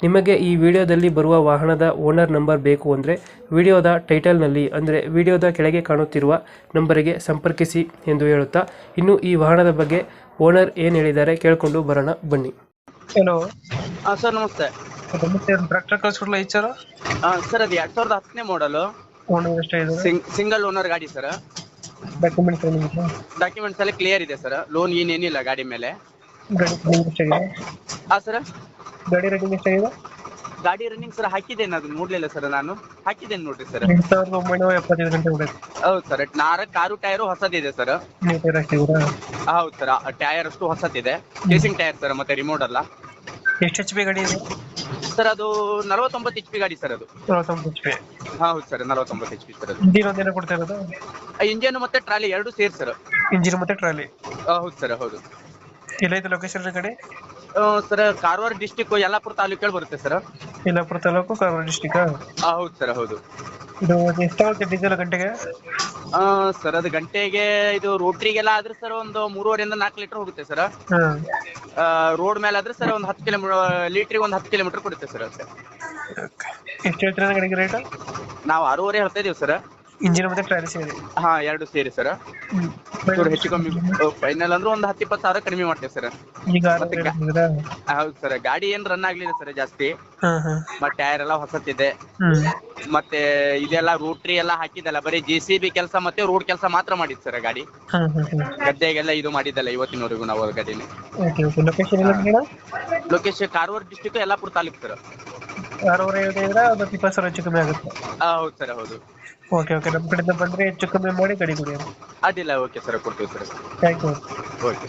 ನಿಮಗೆ ಈ ವಿಡಿಯೋದಲ್ಲಿ ಬರುವ ವಾಹನದ ಓನರ್ ನಂಬರ್ ಬೇಕು ಅಂದರೆ ವಿಡಿಯೋದ ಟೈಟಲ್ನಲ್ಲಿ ಅಂದರೆ ವಿಡಿಯೋದ ಕೆಳಗೆ ಕಾಣುತ್ತಿರುವ ನಂಬರಿಗೆ ಸಂಪರ್ಕಿಸಿ ಎಂದು ಹೇಳುತ್ತಾ ಇನ್ನು ಈ ವಾಹನದ ಬಗ್ಗೆ ಓನರ್ ಏನು ಹೇಳಿದ್ದಾರೆ ಕೇಳಿಕೊಂಡು ಬರೋಣ ಬನ್ನಿ. ಹಲೋ ಹಾಂ ಸರ್ ನಮಸ್ತೆ. ಟ್ರ್ಯಾಕ್ಟರ್ ಕಳಿಸ್ಕೊಡ್ಲ ಸರ್ ಹಾಂ ಸರ್ ಅದು ಎರಡು ಸಾವಿರದ ಹತ್ತನೇ ಮಾಡಲು ಓನರ್ ಎಷ್ಟಾಗಿದೆ ಸಿಂಗ್ ಸಿಂಗಲ್ ಓನರ್ ಗಾಡಿ ಸರ್ ಡಾಕ್ಯುಮೆಂಟ್ಸ್ ಡಾಕ್ಯುಮೆಂಟ್ಸ್ ಎಲ್ಲ ಕ್ಲಿಯರ್ ಇದೆ ಸರ್ ಲೋನ್ ಏನೇನಿಲ್ಲ ಏನಿಲ್ಲ ಗಾಡಿ ಮೇಲೆ. ಗಾಡಿ ಎಷ್ಟಾಗಿದೆ ಹಾಂ ಸರ್ ಗಾಡಿ ರನ್ನಿಂಗ್ ಎಷ್ಟಾಗಿದೆ ಗಾಡಿ ರನ್ನಿಂಗ್ ಸರ್ ಹಾಕಿದ್ದೇನೆ ಅದು ನೋಡ್ಲಿಲ್ಲ ಸರ್ ನಾನು. ಹಾಕಿದ್ದೇನೆ ನೋಡ್ರಿ ಸರ್ ಎಂಟು ಸಾವಿರದ ಒಂಬೈನೂರ ಎಪ್ಪತ್ತೈದು ಗಂಟೆ ಹೊಡೆದು ಹೌದು ಸರ್ ನಾರ ಕಾರು ಟೈರ್ ಹೊಸದಿದೆ ಸರ್ ನೀವು ಟೈರ್ ಹೌದು ಸರ್ ಟೈರ್ ಅಷ್ಟು ಹೊಸದಿದೆ. ಕೇಸಿಂಗ್ ಟೈರ್ ಸರ್ ಮತ್ತೆ ರಿಮೋಟ್ ಅಲ್ಲ. ಎಷ್ಟು ಎಚ್ ಪಿ ಗಾಡಿ ಇದೆ? ಸರ್ ಅದು ನಲವತ್ತೊಂಬತ್ತು ಎಚ್ ಪಿ ಗಾಡಿ ಸರ್ ಅದು. ನಲವತ್ತೊಂಬತ್ತು ಎಚ್ ಪಿ ಹೌದು ಸರ್ ನಲವತ್ತೊಂಬತ್ತು ಎಚ್ ಪಿ ಸರ್ ಅದು. ಇಂಜಿನ್ ಒಂದೇನ ಕೊಡ್ತಾ ಇರೋದು? ಇಂಜಿನ್ ಮತ್ತೆ ಟ್ರಾಲಿ ಎರಡು ಸೇರಿ ಸರ್ ಇಂಜಿನ್ ಮತ್ತೆ ಟ್ರಾಲಿ ಹೌದು ಸರ್ ಹೌದು. ಎಲ್ಲೈತೆ ಲೊಕೇಶನ್ ಗಾಡಿ? ಸರ್ ಕಾರವಾರ ಡಿಸ್ಟಿಕ್ ಯಲ್ಲಾಪುರ ತಾಲೂಕಲ್ಲಿ ಬರುತ್ತೆ ಸರ್ ಯಲ್ಲಾಪುರ ತಾಲೂಕು ಕಾರವಾರ ಡಿಸ್ಟಿಕ್ ಹೌದು ಸರ್ ಹೌದು. ಇದು ಎಷ್ಟಾಗುತ್ತೆ ಡೀಸೆಲ್ ಗಂಟೆಗೆ? ಆ, ಸರ್ ಅದು ಗಂಟೆಗೆ ಇದು ರೋಟ್ರಿಗೆಲ್ಲ ಆದ್ರೆ ಸರ್ ಒಂದು ಮೂರುವರೆಯಿಂದ ನಾಲ್ಕು ಲೀಟರ್ ಹೋಗುತ್ತೆ ಸರ್ ಆ ರೋಡ್ ಮೇಲೆ ಆದ್ರೆ ಸರ್ ಒಂದು ಹತ್ತು ಕಿಲೋಮೀಟರ್ ಲೀಟ್ರಿಗೆ ಒಂದು ಹತ್ತು ಕಿಲೋಮೀಟರ್ ಕೊಡುತ್ತೆ ಸರ್ ಎಷ್ಟು ಹೇಳ್ತೀರಾ ಗಾಡಿಗೆ ರೇಟ್ ನಾವು ಆರೂವರೆ ಹೇಳ್ತಾ ಇದೀವಿ ಸರ್ ಇಂಜಿನ್ ಮತ್ತೆ ಟೈರ್ ಸೇರಿ. ಹಾ ಎರಡು ಸೇರಿ ಸರ್. ಚೂರು ಹೆಚ್ಚು ಕಮ್ಮಿ. ಫೈನಲ್ ಅಂದ್ರೆ ಒಂದು ಹತ್ತು ಇಪ್ಪತ್ತು ಸಾವಿರ ಕಡಿಮೆ ಮಾಡ್ತೇವೆ ಸರ್. ಈಗ ಮತ್ತೆ ಗಾ- ಹೌದು ಸರ್. ಗಾಡಿ ಏನ್ ರನ್ ಆಗ್ಲಿಲ್ಲ ಸರ್ ಜಾಸ್ತಿ. ಹಾ ಹಾ. ಮತ್ತೆ ಟೈರ್ ಎಲ್ಲ ಹೊಸತಿದೆ. ಹ್ಮ್. ಮತ್ತೆ ಇದೆಲ್ಲ ರೂಟ್ರಿ ಎಲ್ಲ ಹಾಕಿದಲ್ಲ ಬರೀ ಜೆ ಸಿ ಬಿ ಕೆಲಸ ಮತ್ತೆ ರೋಡ್ ಕೆಲಸ ಮಾತ್ರ ಮಾಡಿದ್ ಸರ್ ಗಾಡಿ. ಹಾ ಹಾ ಹಾಂ. ಗದ್ದೆಗೆಲ್ಲ ಇದು ಮಾಡಿದ್ದಲ್ಲ ಇವತ್ತಿನವರೆಗೂ ನಾವು ಗಾಡಿನ. ಓಕೆ ಓಕೆ ಲೊಕೇಶನ್ ಎಲ್ಲ location Karwar district Yellapur taluk sir. ಆರೂವರೆ ಇದ್ರೆ ಅದು ಇಪ್ಪತ್ತು ಸಾವಿರ ಹೆಚ್ಚು ಕಮ್ಮಿ ಆಗುತ್ತೆ. ಹೌದು ಸರ್ ಹೌದು. Okay okay. ನಮ್ಮ ಕಡೆಯಿಂದ ಬಂದರೆ ಹೆಚ್ಚು ಕಮ್ಮಿ ಮಾಡಿ ಗಾಡಿ ಕೊಡಿ ಅಡ್ಡಿಲ್ಲ ಓಕೆ ಸರ್ ಕೊಡ್ತೀವಿ ಸರ್. Thank you okay.